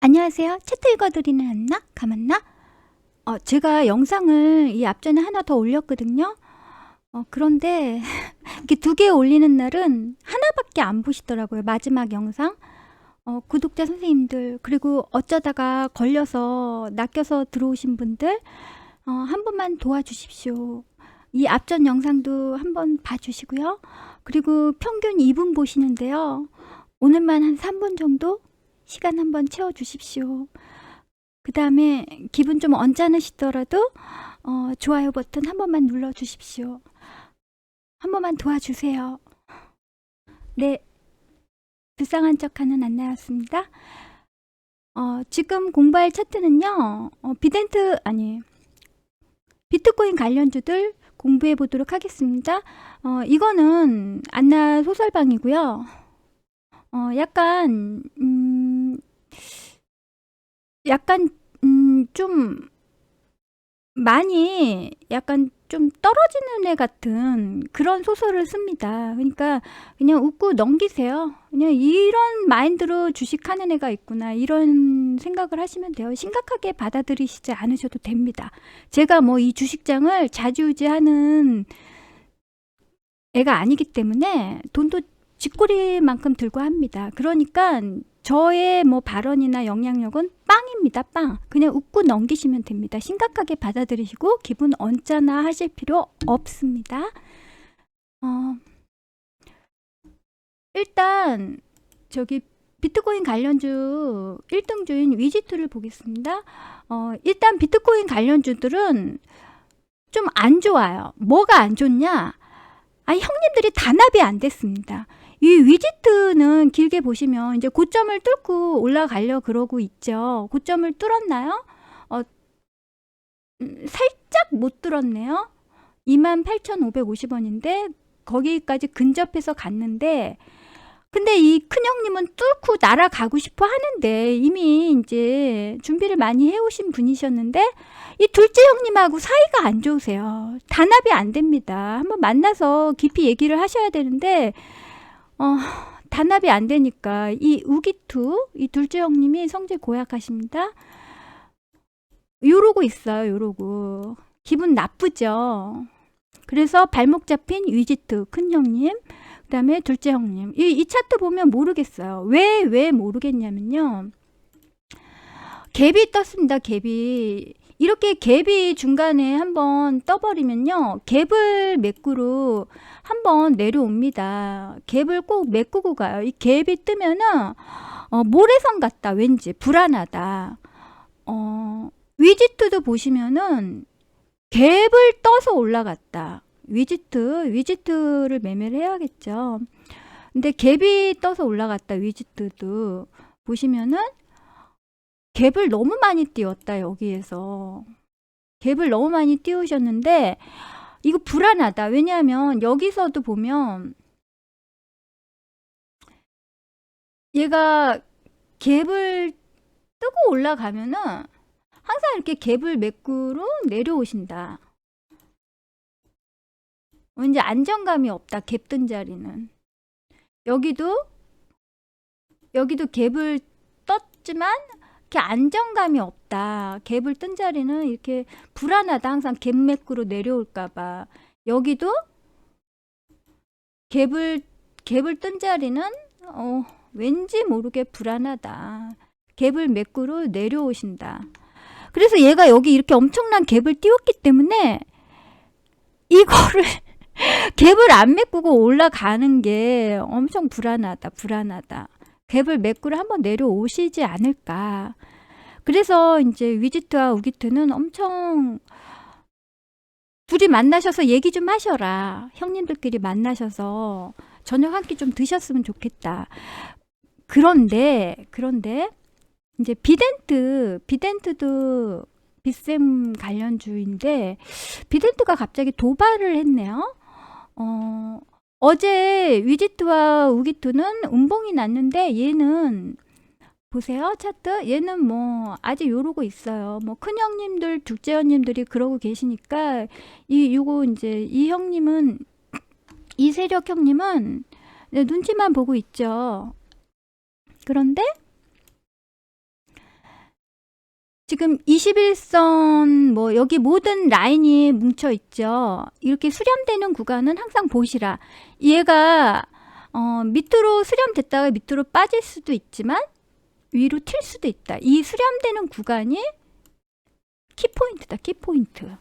안녕하세요. 채트 읽어드리는 안나? 가만나? 어, 제가 영상을 이 앞전에 하나 더 올렸거든요. 어, 그런데 이렇게 두 개 올리는 날은 하나밖에 안 보시더라고요. 마지막 영상. 어, 구독자 선생님들, 그리고 어쩌다가 걸려서 낚여서 들어오신 분들, 어, 한 번만 도와주십시오. 이 앞전 영상도 한번 봐주시고요. 그리고 평균 2분 보시는데요. 오늘만 한 3분 정도 시간 한번 채워주십시오. 그 다음에 기분 좀 언짢으시더라도 어, 좋아요 버튼 한 번만 눌러 주십시오. 한 번만 도와주세요. 네, 불쌍한 척하는 안나였습니다. 어, 지금 공부할 차트는요, 어, 비덴트 아니 비트코인 관련주들 공부해 보도록 하겠습니다. 어, 이거는 안나 소설방이고요. 어, 약간 음, 약간 음, 좀 많이 약간 좀 떨어지는 애 같은 그런 소설을 씁니다. 그러니까 그냥 웃고 넘기세요. 그냥 이런 마인드로 주식하는 애가 있구나 이런 생각을 하시면 돼요. 심각하게 받아들이시지 않으셔도 됩니다. 제가 뭐 이 주식장을 자주유지하는 애가 아니기 때문에 돈도 쥐꼬리만큼 들고 합니다. 그러니까 저의 뭐 발언이나 영향력은 빵입니다. 빵. 그냥 웃고 넘기시면 됩니다. 심각하게 받아들이시고 기분 언짢아 하실 필요 없습니다. 어, 일단 저기 비트코인 관련주 1등주인 위지트를 보겠습니다. 어, 일단 비트코인 관련주들은 좀 안 좋아요. 뭐가 안 좋냐? 아, 형님들이 단합이 안 됐습니다. 이 위지트는 길게 보시면 이제 고점을 뚫고 올라가려 그러고 있죠. 고점을 뚫었나요? 어, 음, 살짝 못 뚫었네요. 28,550원인데 거기까지 근접해서 갔는데 근데 이 큰형님은 뚫고 날아가고 싶어 하는데 이미 이제 준비를 많이 해오신 분이셨는데 이 둘째 형님하고 사이가 안 좋으세요. 단합이 안 됩니다. 한번 만나서 깊이 얘기를 하셔야 되는데 어, 단합이 안 되니까 이 우기투 이 둘째 형님이 성질 고약하십니다. 요러고 있어요. 요러고 기분 나쁘죠. 그래서 발목 잡힌 위지트 큰 형님 그 다음에 둘째 형님. 이, 이 차트 보면 모르겠어요. 왜, 왜 모르겠냐면요. 갭이 떴습니다, 갭이. 이렇게 갭이 중간에 한번 떠버리면요. 갭을 메꾸로 한번 내려옵니다. 갭을 꼭 메꾸고 가요. 이 갭이 뜨면은, 어, 모래성 같다, 왠지. 불안하다. 어, 위지트도 보시면은, 갭을 떠서 올라갔다. 위지트, 위지트를 매매를 해야겠죠. 근데 갭이 떠서 올라갔다, 위지트도. 보시면은, 갭을 너무 많이 띄웠다, 여기에서. 갭을 너무 많이 띄우셨는데, 이거 불안하다. 왜냐하면, 여기서도 보면, 얘가 갭을 뜨고 올라가면은, 항상 이렇게 갭을 매꾸로 내려오신다. 왠지 안정감이 없다. 갭 뜬 자리는. 여기도 여기도 갭을 떴지만 이렇게 안정감이 없다. 갭을 뜬 자리는 이렇게 불안하다. 항상 갭 매꾸로 내려올까 봐. 여기도 갭을 갭을 뜬 자리는 어, 왠지 모르게 불안하다. 갭을 매꾸로 내려오신다. 그래서 얘가 여기 이렇게 엄청난 갭을 띄웠기 때문에 이거를 갭을 안 메꾸고 올라가는 게 엄청 불안하다, 불안하다. 갭을 메꾸를 한번 내려오시지 않을까. 그래서 이제 위지트와 우기트는 엄청 둘이 만나셔서 얘기 좀 하셔라. 형님들끼리 만나셔서 저녁 한 끼 좀 드셨으면 좋겠다. 그런데, 그런데, 이제 비덴트, 비덴트도 빗셈 관련주인데, 비덴트가 갑자기 도발을 했네요. 어, 어제 위지트와 우기투는 운봉이 났는데 얘는 보세요 차트. 얘는 뭐 아직 요러고 있어요. 뭐 큰 형님들 둘째 형님들이 그러고 계시니까 이 요거 이제 이 형님은 이 세력 형님은 네, 눈치만 보고 있죠. 그런데 지금 21선 뭐 여기 모든 라인이 뭉쳐 있죠. 이렇게 수렴되는 구간은 항상 보시라. 얘가 어, 밑으로 수렴됐다가 밑으로 빠질 수도 있지만 위로 튈 수도 있다. 이 수렴되는 구간이 키포인트다. 키포인트.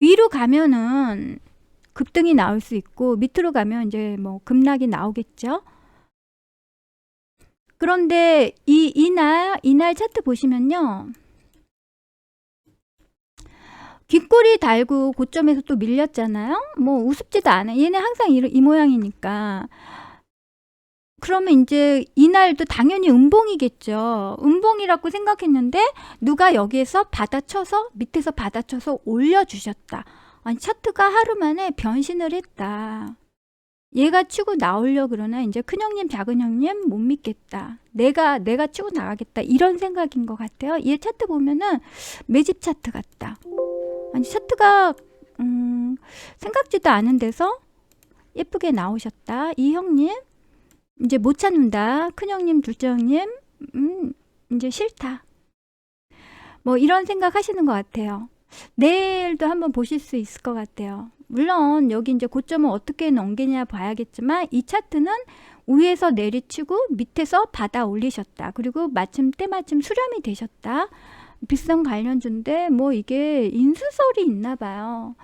위로 가면은 급등이 나올 수 있고 밑으로 가면 이제 뭐 급락이 나오겠죠. 그런데 이 이날 이날 차트 보시면요. 귓골이 달고 고점에서 또 밀렸잖아요. 뭐 우습지도 않아. 얘네 항상 이, 이 모양이니까. 그러면 이제 이날도 당연히 음봉이겠죠. 음봉이라고 생각했는데 누가 여기에서 받아쳐서 밑에서 받아쳐서 올려주셨다. 아니 차트가 하루 만에 변신을 했다. 얘가 치고 나오려 그러나 이제 큰 형님 작은 형님 못 믿겠다. 내가 내가 치고 나가겠다 이런 생각인 것 같아요. 얘 차트 보면은 매집 차트 같다. 아니 차트가 음, 생각지도 않은 데서 예쁘게 나오셨다. 이 형님 이제 못 찾는다. 큰 형님 둘째 형님 음, 이제 싫다. 뭐 이런 생각 하시는 것 같아요. 내일도 한번 보실 수 있을 것 같아요. 물론 여기 이제 고점을 어떻게 넘기냐 봐야겠지만 이 차트는 위에서 내리치고 밑에서 받아 올리셨다. 그리고 마침 때마침 수렴이 되셨다. 비싼 관련주인데 뭐 이게 인수설이 있나 봐요.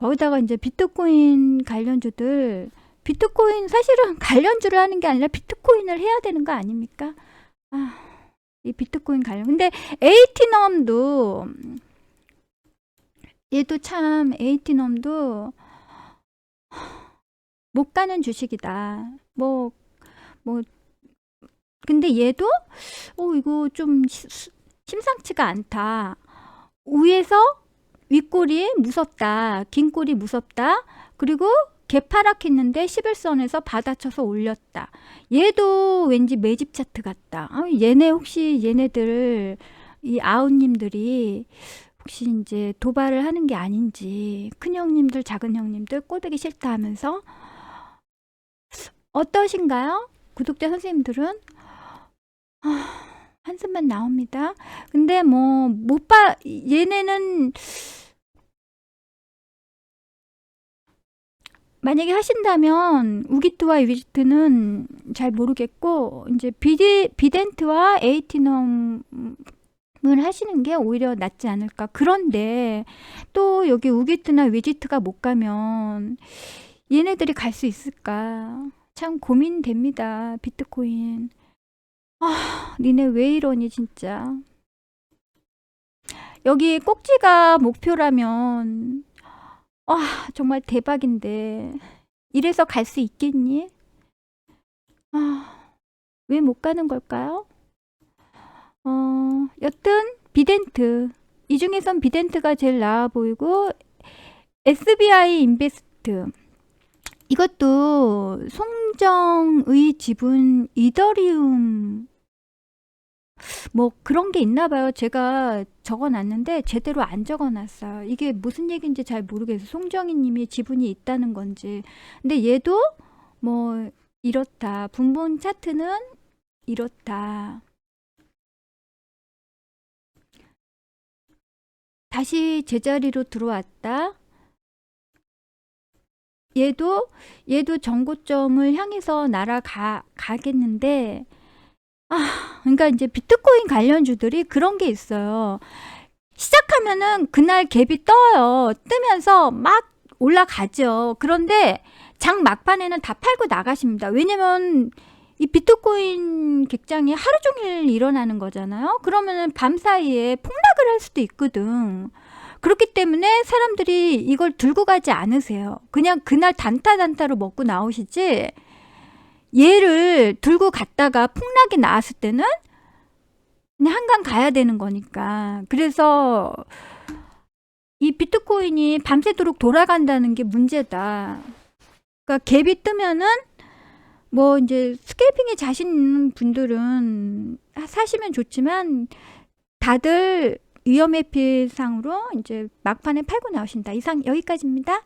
거기다가 이제 비트코인 관련주들 비트코인 사실은 관련주를 하는 게 아니라 비트코인을 해야 되는 거 아닙니까? 아, 이 비트코인 관련. 근데 에이티넘도 얘도 참 에이티넘도 못 가는 주식이다. 뭐, 뭐, 근데 얘도, 어, 이거 좀 심상치가 않다. 위에서 윗골이 무섭다. 긴 골이 무섭다. 그리고 개파락했는데 11선에서 받아쳐서 올렸다. 얘도 왠지 매집 차트 같다. 아, 얘네 혹시 얘네들 이 아웃님들이 혹시 이제 도발을 하는 게 아닌지 큰 형님들 작은 형님들 꼴보기 싫다 하면서 어떠신가요? 구독자 선생님들은 아, 한숨만 나옵니다. 근데 뭐 못 봐 얘네는 만약에 하신다면 우기트와 위지트는 잘 모르겠고 이제 비디, 비덴트와 에이티넘 을 하시는 게 오히려 낫지 않을까. 그런데 또 여기 우기트나 위지트가 못 가면 얘네들이 갈 수 있을까? 참 고민됩니다. 비트코인. 아, 니네 왜 이러니 진짜. 여기 꼭지가 목표라면 아, 정말 대박인데. 이래서 갈 수 있겠니? 아, 왜 못 가는 걸까요? 어, 여튼 비덴트 이 중에선 비덴트가 제일 나아 보이고 SBI 인베스트 이것도 송정의 지분 이더리움 뭐 그런 게 있나 봐요. 제가 적어 놨는데 제대로 안 적어 놨어요. 이게 무슨 얘기인지 잘 모르겠어요. 송정희 님이 지분이 있다는 건지. 근데 얘도 뭐 이렇다. 분본 차트는 이렇다. 다시 제자리로 들어왔다. 얘도 얘도 정고점을 향해서 날아가 가겠는데 아, 그러니까 이제 비트코인 관련주들이 그런 게 있어요. 시작하면은 그날 갭이 떠요. 뜨면서 막 올라가죠. 그런데 장 막판에는 다 팔고 나가십니다. 왜냐면 이 비트코인 객장이 하루 종일 일어나는 거잖아요. 그러면은 밤 사이에 폭락을 할 수도 있거든. 그렇기 때문에 사람들이 이걸 들고 가지 않으세요. 그냥 그날 단타 단타로 먹고 나오시지. 얘를 들고 갔다가 폭락이 나왔을 때는 그냥 한강 가야 되는 거니까. 그래서 이 비트코인이 밤새도록 돌아간다는 게 문제다. 그러니까 갭이 뜨면은 뭐 이제 스케이핑에 자신 있는 분들은 사시면 좋지만 다들 위험 회피상으로 이제 막판에 팔고 나오신다. 이상 여기까지입니다.